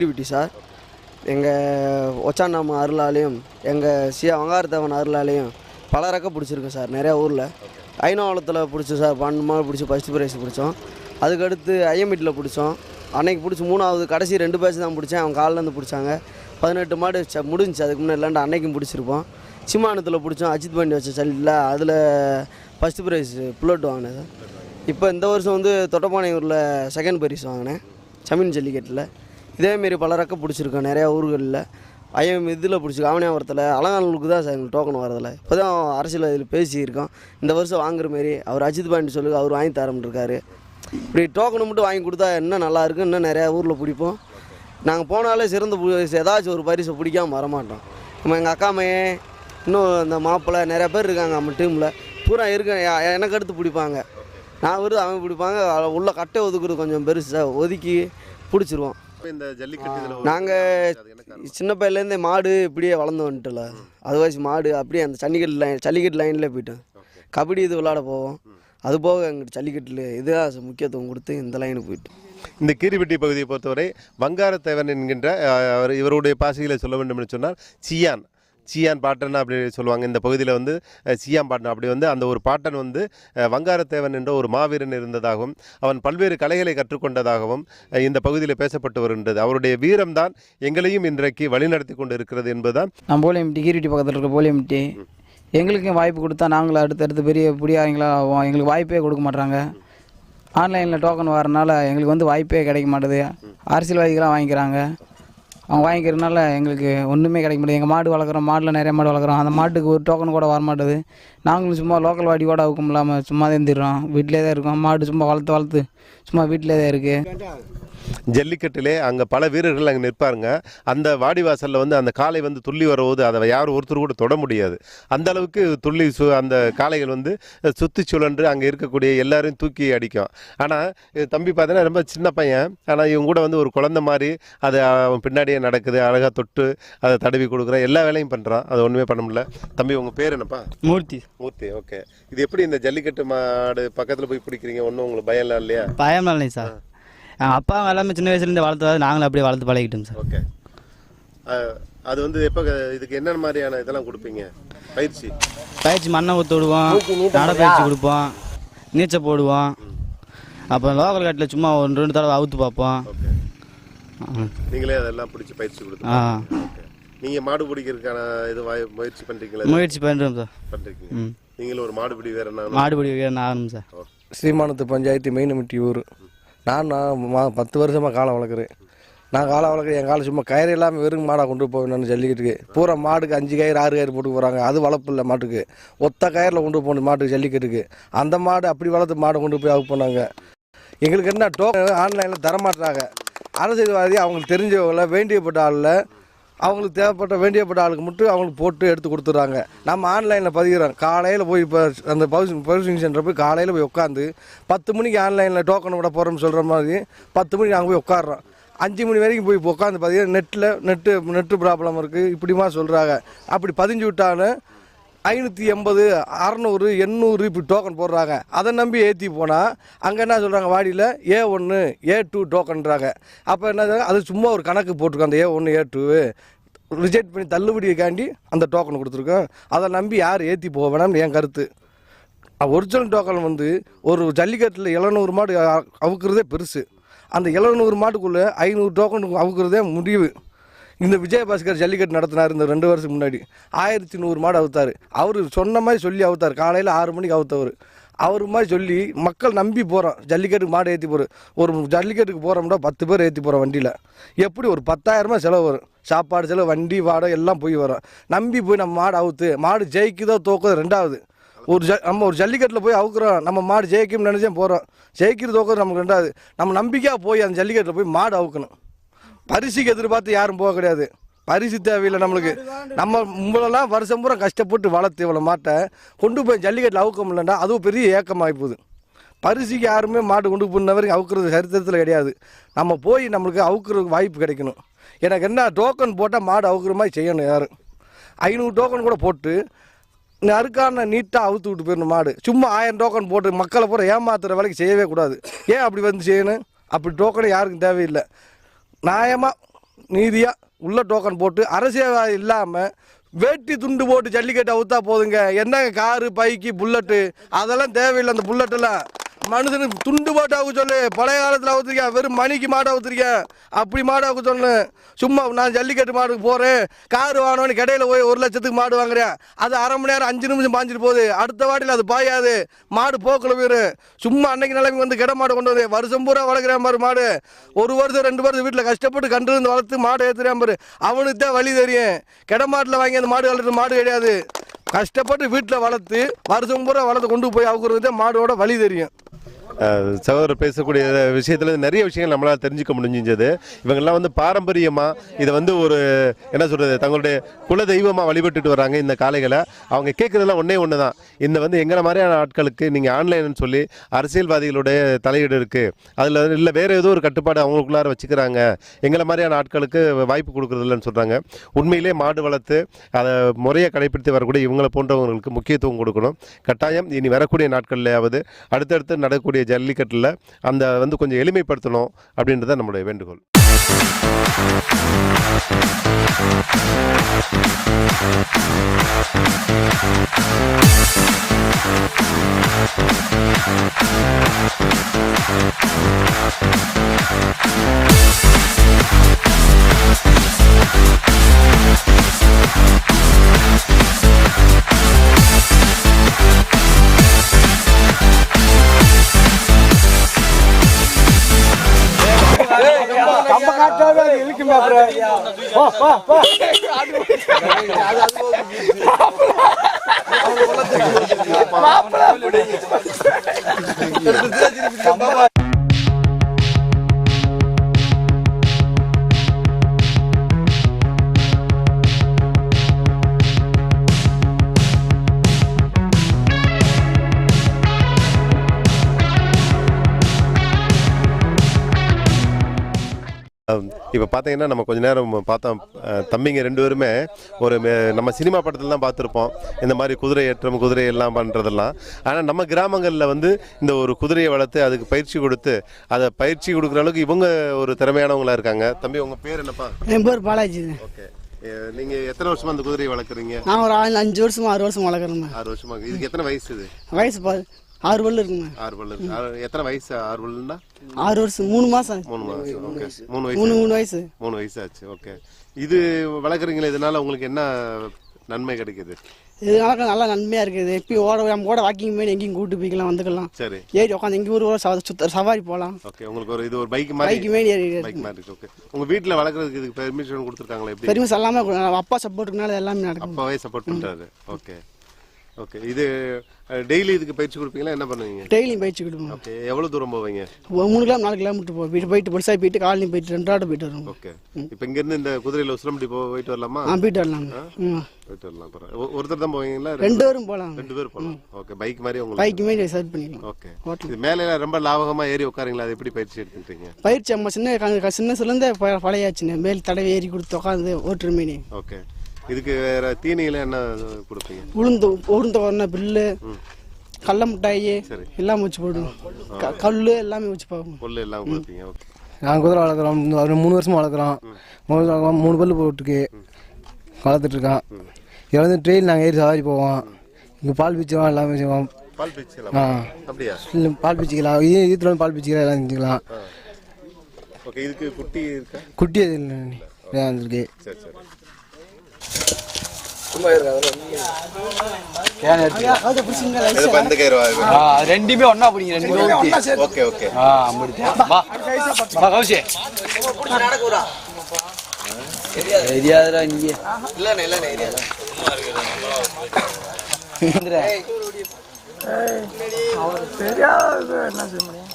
Activity sir எங்கள் ஒச்சாண்டாம அருளாலையும் எங்கள் சியா வங்காரத்தேவன் அருளாலையும் பல ரெக்க பிடிச்சிருக்கோம் சார் நிறையா ஊரில். ஐநோவளத்தில் பிடிச்சோம் சார் பன்னெண்டு மாடு பிடிச்சி ஃபஸ்ட்டு ப்ரைஸ் பிடிச்சோம். அதுக்கடுத்து ஐஎம்இட்டில் பிடிச்சோம். அன்னைக்கு பிடிச்சி மூணாவது கடைசி ரெண்டு பேட்ச் தான் பிடிச்சேன். அவன் காலிலேருந்து பிடிச்சாங்க. பதினெட்டு மாடு ச முடிஞ்சுச்சு. அதுக்கு முன்னாடி இல்லாண்டு அன்னைக்கும் பிடிச்சிருப்போம். சிம்மானத்தில் பிடிச்சோம். அஜித் பாண்டி வச்ச சல்லியில் அதில் ஃபஸ்ட்டு ப்ரைஸ் புல்லட் வாங்கினேன் சார் இப்போ இந்த வருஷம் வந்து தொட்டப்பானையூரில் செகண்ட் ப்ரைஸ் வாங்கினேன். சமீன் ஜல்லிக்கட்டில். இதேமாரி பல ரெக்க பிடிச்சிருக்கோம் நிறையா ஊர்களில். ஐஎம் இதில் பிடிச்சிருக்கோம் ஆவணியாபுரத்தில் அலங்காநல்லூருக்கு தான் சார் எங்களுக்கு டோக்கன் வரதில்ல இப்போ தான் அரசியல் இதில் பேசியிருக்கோம். இந்த வருஷம் வாங்குற மாரி அவர் அஜித் பாண்டி சொல்லுங்க அவர் வாங்கி தரேன் இப்படி டோக்கனை மட்டும் வாங்கி கொடுத்தா இன்னும் நல்லாயிருக்கும் இன்னும் நிறையா ஊரில் பிடிப்போம். நாங்கள் போனாலே சிறந்த ஏதாச்சும் ஒரு பரிசை பிடிக்காம வரமாட்டோம். நம்ம எங்கள் அக்கா மையன் இன்னும் இந்த மாப்பிள்ளை நிறையா பேர் இருக்காங்க நம்ம டீமில் பூரா இருக்க எனக்கு அடுத்து பிடிப்பாங்க. நான் விருது அவங்க பிடிப்பாங்க. உள்ளே உள்ள கட்டை ஒதுக்குறது கொஞ்சம் பெருசாக ஒதுக்கி பிடிச்சிருவோம். இந்த ஜல்லிக்கட்டு நாங்கள்? சின்ன பையன்லேருந்தே மாடு இப்படியே வளர்ந்து வந்துட்டல அதுவாசி மாடு அப்படியே அந்த ஜல்லிக்கட்டு லைன் ஜல்லிக்கட்டு லைன்லேயே போயிட்டோம். கபடி இது விளாட போவோம். அது போக எங்கிட்ட ஜல்லிக்கட்டில் இதுதான் முக்கியத்துவம் கொடுத்து இந்த லைனுக்கு போயிட்டோம். இந்த கீரிப்பட்டி பகுதியை பொறுத்தவரை வங்காரத்தேவன் என்கின்ற அவர் இவருடைய பாசைகளை சொல்ல வேண்டும் என்று சொன்னால் சியான். சியான் பாட்டன் அப்படி சொல்லுவாங்க. இந்த பகுதியில் வந்து சியான் பாட்டன் அப்படி வந்து அந்த ஒரு பாட்டன் வந்து வங்காரத்தேவன் என்ற ஒரு மாவீரன் இருந்ததாகவும் அவன் பல்வேறு கலைகளை கற்றுக்கொண்டதாகவும் இந்த பகுதியில் பேசப்பட்டு வருகின்றது. அவருடைய வீரம்தான் எங்களையும் இன்றைக்கு வழிநடத்தி கொண்டு இருக்கிறது என்பதுதான். நான் போலியம்ட்டி கீரிட்டி பக்கத்தில் இருக்க போலியம்டி எங்களுக்கும் வாய்ப்பு கொடுத்தா நாங்களும் அடுத்தடுத்து பெரிய புடியாங்களா ஆகும் எங்களுக்கு வாய்ப்பே கொடுக்க மாட்டுறாங்க ஆன்லைனில் டோக்கன் வரனால எங்களுக்கு வந்து வாய்ப்பே கிடைக்க மாட்டுது. அரசியல்வாதிகளாம் வாங்கிக்கிறாங்க. அவங்க வாங்கிக்கிறதுனால எங்களுக்கு ஒன்றுமே கிடைக்க முடியாது எங்கள் மாடு வளர்க்குறோம் மாடில் நிறைய மாடு வளர்க்குறோம். அந்த மாட்டுக்கு ஒரு டோக்கன் கூட வர மாட்டுது நாங்களும் சும்மா லோக்கல் வாடி கூட அவுக்கும் இல்லாமல் சும்மா தான் இருந்துடுறோம். வீட்டிலே தான் இருக்கோம். மாடு சும்மா வளர்த்து வளர்த்து சும்மா வீட்டிலே தான் இருக்குது ஜல்லிக்கட்டிலே அங்கே பல வீரர்கள் அங்கே நிற்பாருங்க. அந்த வாடிவாசலில் வந்து அந்த காளை வந்து துள்ளி வரும்போது அதை யாரும் ஒருத்தர் கூட தொட முடியாது. அந்த அளவுக்கு துள்ளி சு அந்த காளைகள் வந்து சுற்றி சுழன்று அங்கே இருக்கக்கூடிய எல்லாரையும் தூக்கி அடிக்கும். ஆனால் தம்பி பார்த்தீங்கன்னா ரொம்ப சின்ன பையன். ஆனால் இவங்க கூட வந்து ஒரு குழந்தை மாதிரி அது அவன் பின்னாடியே நடக்குது அழகாக தொட்டு அதை தடவி கொடுக்குறான் எல்லா வேலையும் பண்ணுறான் அது ஒன்றுமே பண்ண முடியல. தம்பி உங்கள் பேர் என்னப்பா? மூர்த்தி. மூர்த்தி ஓகே. இது எப்படி இந்த ஜல்லிக்கட்டு மாடு பக்கத்தில் போய் பிடிக்கிறீங்க? ஒன்றும் உங்களுக்கு பயம் இல்லை இல்லையா? பயம்லாம் இல்லை சார். அப்பா எல்லாமே சின்ன வயசுலேருந்து வளர்த்தது நாங்களும் அப்படியே வளர்த்து பழகிட்டோம் சார். ஓகே. அது வந்து எப்போ இதுக்கு என்னென்ன மாதிரியான இதெல்லாம் கொடுப்பீங்க? பயிற்சி? பயிற்சி மண்ணை ஊற்று விடுவோம் நடைப்பயிற்சி கொடுப்போம் நீச்சல் போடுவோம். அப்புறம் லோக்கல் காட்டில் சும்மா ஒன்று ரெண்டு தடவை அவுத்து பார்ப்போம். ஓகே. ஆ. நீங்களே அதெல்லாம் பிடிச்சி பயிற்சி ஆ. கொடுத்து ஓகே. நீங்கள் மாடு பிடிக்கிறதுக்கான இது முயற்சி பண்ணுறீங்களா முயற்சி பண்ணுறோம் சார். பண்ணுறீங்க நீங்களும் ஒரு மாடு பிடி வேற என்ன மாடுபிடி வீரன் ஆகணும் சார். ஸ்ரீமானத்து பஞ்சாயத்து மெயினமிட்டி ஊர். நான் நான் மா பத்து வருஷமாக காலை வளர்க்குறேன். நான் காலை வளர்க்குறேன். என் காலை சும்மா கயிறு இல்லாமல் வெறும் மாடாக கொண்டு போவேன் நான் ஜல்லிக்கட்டுக்கு. பூரா மாடுக்கு அஞ்சு கயிறு ஆறு கயிறு போட்டு போகிறாங்க அது வளர்ப்பு இல்லை மாட்டுக்கு. ஒத்த கயிறில் கொண்டு போகணும் மாட்டுக்கு ஜல்லிக்கட்டுக்கு. அந்த மாடு அப்படி வளர்த்து மாடை கொண்டு போய் அவுட் பண்ணாங்க. எங்களுக்கு என்ன டோக்கன் ஆன்லைனில் தரமாட்டுறாங்க அரசியல்வாதி அவங்களுக்கு தெரிஞ்சவங்கள வேண்டியப்பட்ட ஆளில் அவங்களுக்கு தேவைப்பட்ட வேண்டியப்பட்ட ஆளுக்கு மட்டும் அவங்களுக்கு போட்டு எடுத்து கொடுத்துட்றாங்க. நம்ம ஆன்லைனில் பதிகிறோம். காலையில் போய் இப்போ அந்த பவுசிங் பவுசிங் சென்டர் போய் காலையில் போய் உட்காந்து பத்து மணிக்கு ஆன்லைனில் டோக்கன் விட போகிறோம்னு சொல்கிற மாதிரி பத்து மணிக்கு நாங்கள் போய் உட்காடுறோம் அஞ்சு மணி வரைக்கும் போய் உட்காந்து பார்த்தீங்கன்னா நெட்டில் நெட்டு நெட்டு ப்ராப்ளம் இருக்குது இப்படிமா சொல்கிறாங்க அப்படி பதிஞ்சு விட்டாலும் ஐநூற்றி எண்பது அறநூறு எண்ணூறு இப்படி டோக்கன் போடுறாங்க. அதை நம்பி ஏற்றி போனால் அங்கே என்ன சொல்கிறாங்க வாடியில்? ஏ ஒன்று ஏ டூ டோக்கன்றாங்க அப்போ என்ன அது சும்மா ஒரு கணக்கு போட்டிருக்கோம் அந்த ஏ ஒன்று ஏ டூ ரிஜெக்ட் பண்ணி தள்ளுபடியைக்காண்டி அந்த டோக்கன் கொடுத்துருக்கோம். அதை நம்பி யார் ஏற்றி போக வேணாம்னு என் கருத்து. ஒரிஜினல் டோக்கன் வந்து ஒரு ஜல்லிக்கட்டில் எழுநூறு மாடு அவுக்கிறதே பெருசு. அந்த எழுநூறு மாட்டுக்குள்ளே ஐநூறு டோக்கன் அவுக்கிறதே முடிவு. இந்த விஜயபாஸ்கர் ஜல்லிக்கட்டு நடத்தினார் இந்த ரெண்டு வருஷத்துக்கு முன்னாடி. ஆயிரத்தி நூறு மாடு அவுத்தார். அவர் சொன்ன மாதிரி சொல்லி அவுத்தார். காலையில் ஆறு மணிக்கு அவுத்தவர். அவர் மாதிரி சொல்லி மக்கள் நம்பி போகிறோம் ஜல்லிக்கட்டுக்கு மாடு ஏற்றி போகிறோம் ஒரு ஜல்லிக்கட்டுக்கு போகிறோம்னா பத்து பேர் ஏற்றி போகிறோம் வண்டியில். எப்படி ஒரு பத்தாயிரமா செலவு வரும். சாப்பாடு செலவு வண்டி வாடகை எல்லாம் போய் வரும். நம்பி போய் நம்ம மாடு அவுத்து மாடு ஜெயிக்குதோ தோக்குதோ ரெண்டாவது. ஒரு ஜ நம்ம ஒரு ஜல்லிக்கட்டில் போய் அவுக்குறோம். நம்ம மாடு ஜெயிக்கும்னு நினச்சே போகிறோம் ஜெயிக்கிறது தோக்குறது நமக்கு ரெண்டாவது. நம்ம நம்பிக்கையாக போய் அந்த ஜல்லிக்கட்டில் போய் மாடு அவுக்கணும். பரிசுக்கு எதிர்பார்த்து யாரும் போக கிடையாது. பரிசு தேவையில்லை நம்மளுக்கு. நம்ம உங்களெல்லாம் வருஷம் பூரா கஷ்டப்பட்டு வளர்த்து இவ்வளோ மாட்டை கொண்டு போய் ஜல்லிக்கட்டில் அவுக்க முடியலன்னா அதுவும் பெரிய ஏக்கமாகி போகுது. பரிசுக்கு யாருமே மாடு கொண்டு போன வரைக்கும் அவுக்கிறது சரித்திரத்தில் கிடையாது. நம்ம போய் நம்மளுக்கு அவுக்கிறதுக்கு வாய்ப்பு கிடைக்கணும். எனக்கு என்ன டோக்கன் போட்டால் மாடு அவுக்கிற மாதிரி செய்யணும் யாரும் ஐநூறு டோக்கன் கூட போட்டு நறுக்கான நீட்டாக அவுத்து விட்டு போயிடணும் மாடு. சும்மா ஆயிரம் டோக்கன் போட்டு மக்களை பூரா ஏமாத்துற வேலைக்கு செய்யவே கூடாது. ஏன் அப்படி வந்து செய்யணும்? அப்படி டோக்கன் யாருக்கும் தேவையில்லை. நியாயமாக நீதியாக உள்ள டோக்கன் போட்டு அரசியல்வாதி இல்லாமல் வேட்டி துண்டு போட்டு ஜல்லிக்கட்டு அவுத்தா போதுங்க. என்னங்க காரு பைக்கு புல்லட்டு அதெல்லாம் தேவையில்லை அந்த புல்லட்டெல்லாம் மனுஷனுக்கு துண்டு போட்டு அவுக்க சொல்லு. பழைய காலத்தில் அவுத்துருக்கேன் வெறும் மணிக்கு மாடு அவுத்துருக்கேன் அப்படி மாடு அவுக்க சொல்லு. சும்மா நான் ஜல்லிக்கட்டு மாடுக்கு போகிறேன் கார் வாங்கணும்னு கடையில் போய் ஒரு லட்சத்துக்கு மாடு வாங்குறேன் அது அரை மணி நேரம் அஞ்சு நிமிஷம் பாஞ்சிட்டு போகுது. அடுத்த வாட்டியில் அது பாயாது. மாடு போக்கில் போயிடும் சும்மா அன்னைக்கு நிலைமை வந்து கிட மாடு கொண்டு வந்து வருஷம் பூரா வளர்க்குறேன் பாரு மாடு. ஒரு வருஷம் ரெண்டு வருஷம் வீட்டில் கஷ்டப்பட்டு கண்டு இருந்து வளர்த்து மாடு ஏற்றுறேன் பாரு. அவனுக்கு தான் வழி தெரியும். கிட மாட்டில் வாங்கி அந்த மாடு வளர்த்து மாடு கிடையாது. கஷ்டப்பட்டு வீட்டில் வளர்த்து வருஷம் பூரா வளர்த்து கொண்டு போய் அவுக்குறது தான் மாடோட வழி தெரியும். சகோதரர் பேசக்கூடிய விஷயத்தில் நிறைய விஷயங்கள் நம்மளால் தெரிஞ்சுக்க முடிஞ்சது இவங்கெல்லாம் வந்து பாரம்பரியமாக இதை வந்து ஒரு என்ன சொல்கிறது தங்களுடைய குல தெய்வமாக வழிபட்டுட்டு வராங்க இந்த காளைகளை. அவங்க கேட்குறதெல்லாம் ஒன்றே ஒன்று தான் இந்த வந்து எங்களை மாதிரியான ஆட்களுக்கு நீங்கள் ஆன்லைன்னு சொல்லி அரசியல்வாதிகளுடைய தலையீடு இருக்குது அதில் இல்லை வேறு ஏதோ ஒரு கட்டுப்பாடு அவங்களுக்குள்ளார வச்சுக்கிறாங்க. எங்களை மாதிரியான ஆட்களுக்கு வாய்ப்பு கொடுக்குறதில்லன்னு சொல்கிறாங்க உண்மையிலே மாடு வளர்த்து அதை முறையை கடைபிடித்து வரக்கூடிய இவங்களை போன்றவங்களுக்கு முக்கியத்துவம் கொடுக்கணும். கட்டாயம் இனி வரக்கூடிய நாட்கள்லையாவது அடுத்தடுத்து நடக்கக்கூடிய ஜல்லிக்கட்டில் அந்த வந்து கொஞ்சம் எளிமைப்படுத்தணும் அப்படின்றத நம்மளுடைய வேண்டுகோள். മാപ്പിള. இப்போ பார்த்தீங்கன்னா நம்ம கொஞ்ச நேரம் பார்த்தோம் தம்பிங்க ரெண்டு பேருமே ஒரு நம்ம சினிமா படத்தில் தான் பார்த்துருப்போம். இந்த மாதிரி குதிரை ஏற்றம் குதிரை எல்லாம் பண்ணுறதெல்லாம் ஆனால் நம்ம கிராமங்களில் வந்து இந்த ஒரு குதிரையை வளர்த்து அதுக்கு பயிற்சி கொடுத்து அதை பயிற்சி கொடுக்குற அளவுக்கு இவங்க ஒரு திறமையானவங்களா இருக்காங்க. தம்பி உங்கள் பேர் என்னப்பா? என் பேர் பாலாஜி. ஓகே. நீங்கள் எத்தனை வருஷமா அந்த குதிரையை வளர்க்குறீங்க? நான் ஒரு அஞ்சு வருஷமா ஆறு வருஷம் வளர்க்குறேன் ஆறு வருஷமா இதுக்கு எத்தனை வயசு இது? வயசு பா ஆறு பல்லு இருக்குங்க. ஆறு பல்லு ஆறு- எத்தனை வயசு ஆறு பல்லுன்னா ஆறு வருஷம் மூணு மாசம் மூணு மாதம் ஓகே மூணு வயசு. மூணு மூணு வயசு. மூணு வயசாச்சு ஓகே இது வளர்க்குறீங்களா? இதனால உங்களுக்கு என்ன நன்மை கிடைக்குது? இதனால நல்லா நன்மையா இருக்குது. எப்பயும் ஓட நம்ம கூட வாக்கிங் போய் எங்கேயும் கூட்டு போய்க்கலாம் வந்துக்கலாம். சரி. ஏறி உட்காந்து ஒரு சவ- சுத்த சவாரி போகலாம். ஓகே உங்களுக்கு ஒரு இது ஒரு பைக் மாதிரி மேலே ஏறி பைக் மாதிரி இருக்கு ஓகே உங்க வீட்ல வளர்க்குறதுக்கு இதுக்கு பெர்மிஷன் கொடுத்துருக்காங்களா எப்படி? பெருமை எல்லாமே அப்பா சப்போர்ட்டுனால எல்லாமே நடக்கும் அப்பாவே சப்போர்ட் பண்றாரு ஓகே ஓகே. இது டெய்லி இதுக்கு பயிற்சி கொடுப்பீங்களா? என்ன பண்ணுவீங்க? டெய்லியும் பயிற்சி கொடுப்போம். ஓகே. எவ்வளவு தூரம் போவீங்க? ஒரு மூணு கிலோ நாலு கிலோமீட்டர் போ வீட்டு போயிட்டு பொலிசாய் போயிட்டு காலையும் போயிட்டு ரெண்டாவது போயிட்டு வருவோம். ஓகே. இப்போ இங்க இருந்து இந்த குதிரையில உசிலம்பட்டி போ போயிட்டு வரலாமா? ஆ போயிட்டு வரலாம். போயிட்டு வரலாம். ஒருத்தர் தான் போவீங்களா? ரெண்டு பேரும் போகலாம். ரெண்டு பேர் போகலாம். ஓகே. பைக் மாதிரி உங்களுக்கு? பைக்கு மேலே செட் பண்ணிக்கலாம். ஓகே. இது மேலே ரொம்ப லாபகமா ஏறி உட்காருங்களா? அது எப்படி பயிற்சி எடுத்துக்கிட்டீங்க? பயிற்சி நம்ம சின்ன சின்ன சிலந்தே பழையாச்சுன்னு மேல் தடவை ஏறி கொடுத்து உட்காந்து ஓட்டுற மீனி ஓகே. இதுக்கு வேற தீனியில என்ன கொடுப்பீங்க? உளுந்து உளுந்த உடனே பில்லு கடல மிட்டாயி. எல்லாம் வச்சு போடுவோம். க- கல் எல்லாமே வச்சு பார்ப்போம் புல்லு எல்லாம் கொடுப்பீங்க ஓகே. நாங்கள் குதிரை வளர்க்குறோம். ஒரு மூணு வருஷமா வளர்க்குறோம். மூணு வருஷம். மூணு பல்லு போட்டுருக்கு. வளர்த்துட்ருக்கோம் இதில் வந்து ட்ரெயின் நாங்கள் ஏறி சவாரி போவோம். இங்கே பால் பீச்சுவோம் எல்லாமே செய்வோம். பால் பிச்சுக்கலாம் ஆ. அப்படியா? இல்லை பால் பீச்சிக்கலாம் இது ஈத்துல வந்து பால் பீச்சிக்கலாம் எல்லாம் செஞ்சுக்கலாம். ஓகே இதுக்கு குட்டி இருக்கா? குட்டி அது இல்லை வந்துருக்கு சரி சரி. ரெண்டுமே ஒண்ணா பிடிங்க ரெண்டுமே ஓகே. ஓகே ஆ முடிச்சு வா. வா கௌசி. தெரியாதுடா இங்கே. தெரியாது என்ன செய்ய முடியும்?